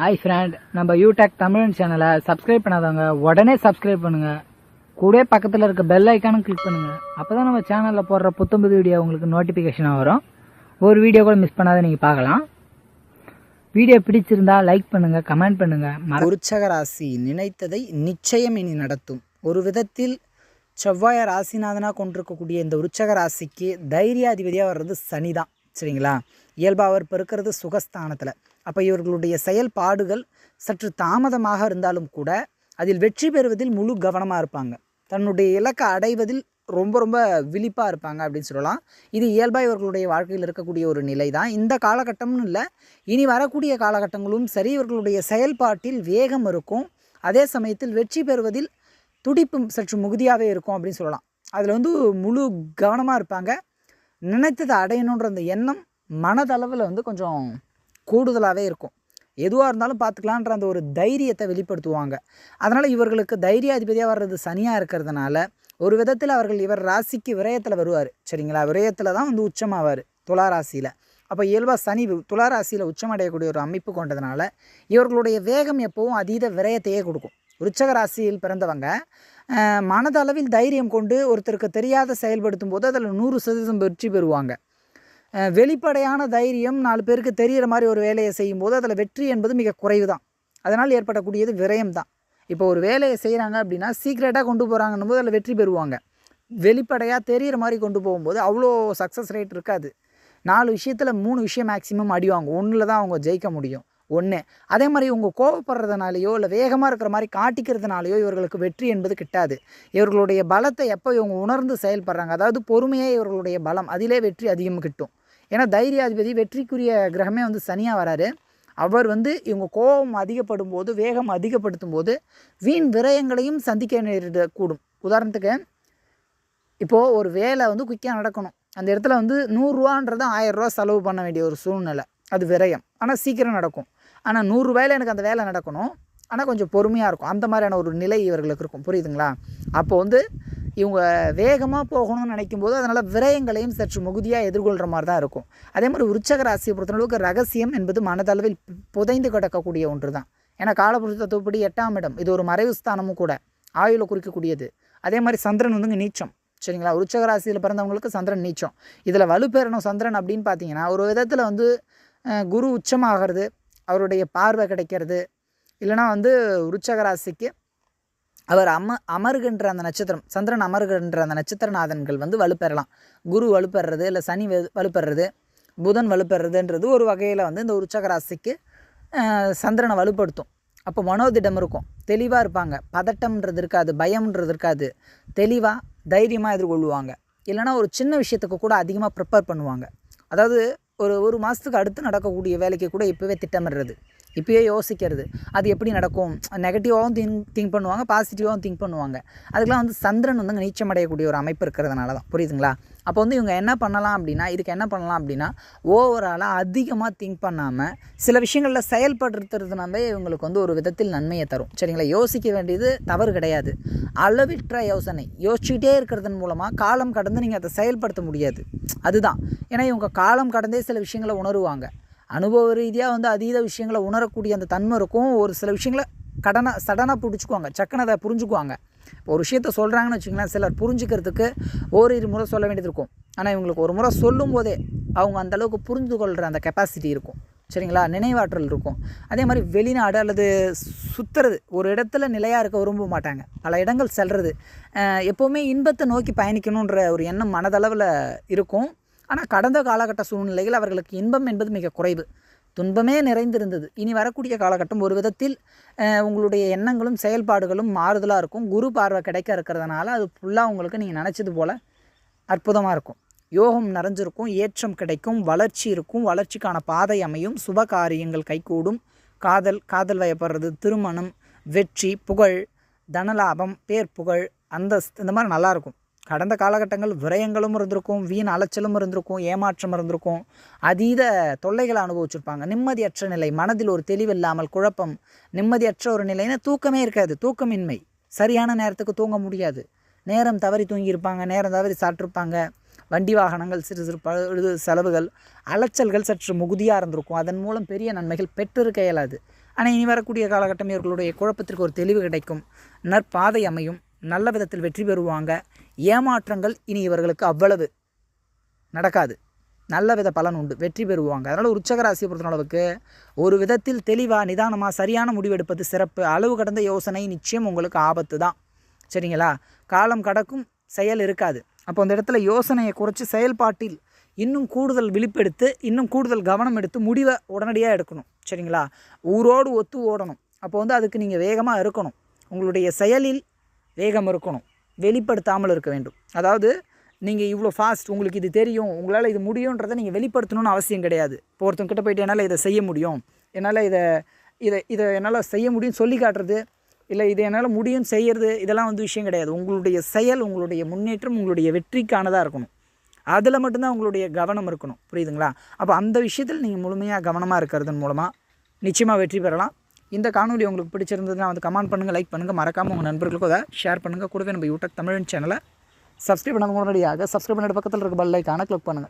Hi friend நம்ம யூடெக் தமிழன் சேனலை சப்ஸ்கிரைப் பண்ணாதவங்க உடனே சப்ஸ்கிரைப் பண்ணுங்க. கூட பக்கத்தில் இருக்க பெல் ஐக்கானும் கிளிக் பண்ணுங்க. அப்பதான் நம்ம சேனலில் போடுற புத்தம்புது வீடியோ உங்களுக்கு நோட்டிஃபிகேஷனாக வரும். ஒரு வீடியோ கூட மிஸ் பண்ணாத நீங்கள் பார்க்கலாம். வீடியோ பிடிச்சிருந்தா லைக் பண்ணுங்க கமெண்ட் பண்ணுங்க. உற்சக ராசி நினைத்ததை நிச்சயம் இனி நடத்தும். ஒரு விதத்தில் செவ்வாய ராசிநாதனாக கொண்டிருக்கக்கூடிய இந்த உற்சக ராசிக்கு தைரியாதிபதியாக வர்றது சனி தான் சரிங்களா? இயல்பாக அவர் இப்போ இருக்கிறது சுகஸ்தானத்தில். அப்போ இவர்களுடைய செயல்பாடுகள் சற்று தாமதமாக இருந்தாலும் கூட அதில் வெற்றி பெறுவதில் முழு கவனமாக இருப்பாங்க. தன்னுடைய இலக்கை அடைவதில் ரொம்ப ரொம்ப விழிப்பாக இருப்பாங்க அப்படின்னு சொல்லலாம். இது இயல்பாக இவர்களுடைய வாழ்க்கையில் இருக்கக்கூடிய ஒரு நிலை தான் இந்த காலகட்டம்னு இல்லை இனி வரக்கூடிய காலகட்டங்களும் சரி இவர்களுடைய செயல்பாட்டில் வேகம் இருக்கும். அதே சமயத்தில் வெற்றி பெறுவதில் துடிப்பும் சற்று மிகுதியாகவே இருக்கும் அப்படின்னு சொல்லலாம். அதில் வந்து முழு கவனமாக இருப்பாங்க. நினைத்ததை அடையணுன்ற அந்த எண்ணம் மனதளவில் வந்து கொஞ்சம் கூடுதலாகவே இருக்கும். எதுவாக இருந்தாலும் பார்த்துக்கலான்ற அந்த ஒரு தைரியத்தை வெளிப்படுத்துவாங்க. அதனால் இவர்களுக்கு தைரியாதிபதியாக வர்றது சனியாக இருக்கிறதுனால ஒரு விதத்தில் அவர்கள் இவர் ராசிக்கு விரயத்தில் வருவார். சரிங்களா? விரயத்தில் தான் வந்து உச்சமாவார் துலா ராசியில். அப்போ இயல்பாக சனி துலா ராசியில் உச்சமடையக்கூடிய ஒரு அமைப்பு கொண்டதுனால இவர்களுடைய வேகம் எப்போவும் அதீத விரயத்தையே கொடுக்கும். விருச்சக ராசியில் பிறந்தவங்க மனதளவில் தைரியம் கொண்டு ஒருத்தருக்கு தெரியாத செயல்படுத்தும் போது அதில் நூறு சதவீதம் வெற்றி பெறுவாங்க. வெளிப்படையான தைரியம் நாலு பேருக்கு தெரிகிற மாதிரி ஒரு வேலையை செய்யும்போது அதில் வெற்றி என்பது மிக குறைவு தான் அதனால் ஏற்படக்கூடியது விரயம் தான் இப்போ ஒரு வேலையை செய்கிறாங்க அப்படின்னா சீக்ரெட்டாக கொண்டு போகிறாங்கன்னும் போது அதில் வெற்றி பெறுவாங்க. வெளிப்படையாக தெரிகிற மாதிரி கொண்டு போகும்போது அவ்வளோ சக்ஸஸ் ரேட் இருக்காது. நாலு விஷயத்தில் மூணு விஷயம் மேக்ஸிமம் அடிவாங்க ஒன்றில் தான் அவங்க ஜெயிக்க முடியும். ஒன்று அதே மாதிரி இவங்க கோவப்படுறதுனாலையோ இல்லை வேகமாக இருக்கிற மாதிரி காட்டிக்கிறதுனாலையோ இவர்களுக்கு வெற்றி என்பது கிட்டாது. இவர்களுடைய பலத்தை எப்போ இவங்க உணர்ந்து செயல்படுறாங்க அதாவது பொறுமையே இவர்களுடைய பலம் அதிலே வெற்றி அதிகம் கிட்டும். ஏன்னா தைரியாதிபதி வெற்றிக்குரிய கிரகமே வந்து சனியாக வராரு. அவர் வந்து இவங்க கோபம் அதிகப்படும் போது வேகம் அதிகப்படுத்தும் போது வீண் விரயங்களையும் சந்திக்க நேரிடக்கூடும் உதாரணத்துக்கு இப்போது ஒரு வேலை வந்து குயிக்காக நடக்கணும். அந்த இடத்துல வந்து நூறுரூவான்றது ஆயிரரூவா செலவு பண்ண வேண்டிய ஒரு சூழ்நிலை. அது விரயம். ஆனால் சீக்கிரம் நடக்கும். ஆனால் நூறுரூவாயில் எனக்கு அந்த வேலை நடக்கணும். ஆனால் கொஞ்சம் பொறுமையாக இருக்கும். அந்த மாதிரியான ஒரு நிலை இவர்களுக்கு இருக்கும். புரியுதுங்களா? அப்போ வந்து இவங்க வேகமாக போகணும்னு நினைக்கும் போது அதனால் விரயங்களையும் சற்று மிகுதியாக எதிர்கொள்கிற மாதிரி தான் இருக்கும். அதே மாதிரி உற்சக ராசியை பொறுத்தளவுக்கு ரகசியம் என்பது மனதளவில் புதைந்து கிடக்கக்கூடிய ஒன்று தான் ஏன்னா காலபுருஷத்துவப்படி எட்டாம் இடம். இது ஒரு மறைவு ஸ்தானமும் கூட. ஆயுளை குறிக்கக்கூடியது. அதே மாதிரி சந்திரன் வந்துங்க நீச்சம். சரிங்களா? உற்சக ராசியில் பிறந்தவங்களுக்கு சந்திரன் நீச்சம். இதில் வலுப்பெறணும் சந்திரன் அப்படின்னு பார்த்தீங்கன்னா ஒரு விதத்தில் வந்து குரு உச்சமாகிறது அவருடைய பார்வை கிடைக்கிறது இல்லைனா வந்து உற்சக ராசிக்கு அவர் அம அமருகின்ற அந்த நட்சத்திரம் சந்திரன் அமருகின்ற அந்த நட்சத்திரநாதன்கள் வந்து வலுப்பெறலாம். குரு வலுப்பெறது இல்லை சனி வலுப்பெறது புதன் வலுப்பெறதுன்றது ஒரு வகையில் வந்து இந்த உற்சக ராசிக்கு சந்திரனை வலுப்படுத்தும். அப்போ மனோதிடம் இருக்கும். தெளிவாக இருப்பாங்க. பதட்டம்ன்றது இருக்காது பயம்ன்றது இருக்காது. தெளிவாக தைரியமாக எதிர்கொள்வாங்க இல்லைனா ஒரு சின்ன விஷயத்துக்கு கூட அதிகமாக ப்ரிப்பேர் பண்ணுவாங்க. அதாவது ஒரு ஒரு மாதத்துக்கு அடுத்து நடக்கக்கூடிய வேலைக்கு கூட இப்போவே திட்டமிடுறது. இப்போயே யோசிக்கிறது. அது எப்படி நடக்கும்? நெகட்டிவாகவும் திங் திங்க் பண்ணுவாங்க பாசிட்டிவாகவும் திங்க் பண்ணுவாங்க. அதுக்கெலாம் வந்து சந்திரன் வந்து நீச்சம் அடையக்கூடிய ஒரு அமைப்பு இருக்கிறதுனால தான். புரியுதுங்களா? அப்போ வந்து இவங்க என்ன பண்ணலாம் அப்படின்னா இதுக்கு என்ன பண்ணலாம் அப்படின்னா ஓவராலாக அதிகமாக திங்க் பண்ணாமல் சில விஷயங்களில் செயல்படுத்துறதுனாலே இவங்களுக்கு வந்து ஒரு விதத்தில் நன்மையை தரும். சரிங்களா? யோசிக்க வேண்டியது தவறு கிடையாது. அளவிற்ற யோசனை. யோசிச்சுக்கிட்டே இருக்கிறதன் மூலமாக காலம் கடந்து நீங்கள் அதை செயல்படுத்த முடியாது. அதுதான். ஏன்னா இவங்க காலம் கடந்தே சில விஷயங்களை உணருவாங்க. அனுபவ ரீதியாக வந்து அதீத விஷயங்களை உணரக்கூடிய அந்த தன்மை இருக்கும். ஒரு சில விஷயங்களை கடனை சடனாக பிடிச்சிக்குவாங்க சக்குன்னு அதை புரிஞ்சுக்குவாங்க. இப்போ ஒரு விஷயத்த சொல்கிறாங்கன்னு வச்சுக்கோங்களேன் சிலர் புரிஞ்சுக்கிறதுக்கு ஓரிரு முறை சொல்ல வேண்டியது இருக்கும். ஆனால் இவங்களுக்கு ஒரு முறை சொல்லும் போதே அவங்க அந்தளவுக்கு புரிந்து கொள்கிற அந்த கெப்பாசிட்டி இருக்கும். சரிங்களா? நினைவாற்றல் இருக்கும். அதே மாதிரி வெளிநாடு அல்லது சுற்றுறது ஒரு இடத்துல நிலையாக இருக்க விரும்ப மாட்டாங்க. பல இடங்கள் செல்வது எப்போவுமே இன்பத்தை நோக்கி பயணிக்கணுன்ற ஒரு எண்ணம் மனதளவில் இருக்கும். ஆனால் கடந்த காலகட்ட சூழ்நிலையில் அவர்களுக்கு இன்பம் என்பது மிக குறைவு. துன்பமே நிறைந்திருந்தது. இனி வரக்கூடிய காலகட்டம் ஒரு விதத்தில் உங்களுடைய எண்ணங்களும் செயல்பாடுகளும் மாறுதலாக இருக்கும். குரு பார்வை கிடைக்க இருக்கிறதுனால அது ஃபுல்லாக உங்களுக்கு நீங்கள் நினச்சது போல் அற்புதமாக இருக்கும். யோகம் நிறைஞ்சிருக்கும் ஏற்றம் கிடைக்கும் வளர்ச்சி இருக்கும் வளர்ச்சிக்கான பாதை அமையும் சுப காரியங்கள் கைகூடும் காதல் காதல் வயப்படுறது திருமணம் வெற்றி புகழ் தனலாபம் பேர் புகழ் அந்தஸ்து இந்த மாதிரி நல்லாயிருக்கும் கடந்த காலகட்டங்கள் விரயங்களும் இருந்திருக்கும் வீண் அலைச்சலும் இருந்திருக்கும் ஏமாற்றம் இருந்திருக்கும். அதீத தொல்லைகளை அனுபவிச்சிருப்பாங்க. நிம்மதியற்ற நிலை மனதில் ஒரு தெளிவில்லாமல் குழப்பம் நிம்மதியற்ற ஒரு நிலைன்னா தூக்கமே இருக்காது. தூக்கமின்மை. சரியான நேரத்துக்கு தூங்க முடியாது. நேரம் தவறி தூங்கியிருப்பாங்க நேரம் தவறி சாப்பிட்ருப்பாங்க வண்டி வாகனங்கள் சிறு சிறு பழுது செலவுகள் அலைச்சல்கள் சற்று முகுதியாக இருந்திருக்கும். அதன் மூலம் பெரிய நன்மைகள் பெற்றிருக்க இயலாது ஆனால் இனி வரக்கூடிய காலகட்டம் இவர்களுடைய குழப்பத்திற்கு ஒரு தெளிவு கிடைக்கும். நற்பாதை அமையும். நல்ல விதத்தில் வெற்றி பெறுவாங்க. ஏமாற்றங்கள் இனி இவர்களுக்கு அவ்வளவு நடக்காது. நல்ல வித பலன் உண்டு. வெற்றி பெறுவாங்க. அதனால் உற்சக ராசியை பொறுத்த அளவுக்கு ஒரு விதத்தில் தெளிவாக நிதானமாக சரியான முடிவெடுப்பது சிறப்பு. அளவு கடந்த யோசனை நிச்சயம் உங்களுக்கு ஆபத்து தான். சரிங்களா? காலம் கடக்கும் செயல் இருக்காது. அப்போ அந்த இடத்துல யோசனையை குறைச்சி செயல்பாட்டில் இன்னும் கூடுதல் விழிப்பெடுத்து இன்னும் கூடுதல் கவனம் எடுத்து முடிவை உடனடியாக எடுக்கணும். சரிங்களா? ஊரோடு ஒத்து ஓடணும். அப்போ வந்து அதுக்கு நீங்கள் வேகமாக இருக்கணும். உங்களுடைய செயலில் வேகம் இருக்கணும். வெளிப்படுத்தாமல் இருக்க வேண்டும். அதாவது நீங்கள் இவ்வளோ ஃபாஸ்ட் உங்களுக்கு இது தெரியும் உங்களால் இது முடியுன்றதை நீங்கள் வெளிப்படுத்தணும்னு அவசியம் கிடையாது. இப்போ ஒருத்தங்கிட்ட போயிட்டு என்னால் இதை செய்ய முடியும்? என்னால் இதை இதை இதை என்னால் செய்ய முடியும் சொல்லி காட்டுறது? இல்லை இது என்னால் முடியும் செய்கிறது இதெல்லாம் வந்து விஷயம் கிடையாது. உங்களுடைய செயல் உங்களுடைய முன்னேற்றம் உங்களுடைய வெற்றிக்கானதாக இருக்கணும். அதில் மட்டும்தான் உங்களுடைய கவனம் இருக்கணும். புரியுதுங்களா? அப்போ அந்த விஷயத்தில் நீங்கள் முழுமையாக கவனமாக இருக்கிறதன் மூலமாக நிச்சயமாக வெற்றி பெறலாம். இந்த காணொலி உங்களுக்கு பிடிச்சிருந்ததுன்னா வந்து கமெண்ட் பண்ணுங்கள் லைக் பண்ணுங்கள் மறக்காமல் உங்கள் நண்பர்களுக்கும் அதை ஷேர் பண்ணுங்கள் கூடவே நம்ம யூடியூப் தமிழ் சேனலை சப்ஸ்கிரைப் பண்ண முன்னாடியாக சப்ஸ்கிரைப் பண்ணிட்டு பக்கத்தில் இருக்க பெல் ஐக்கானை கிளிக் பண்ணுங்கள்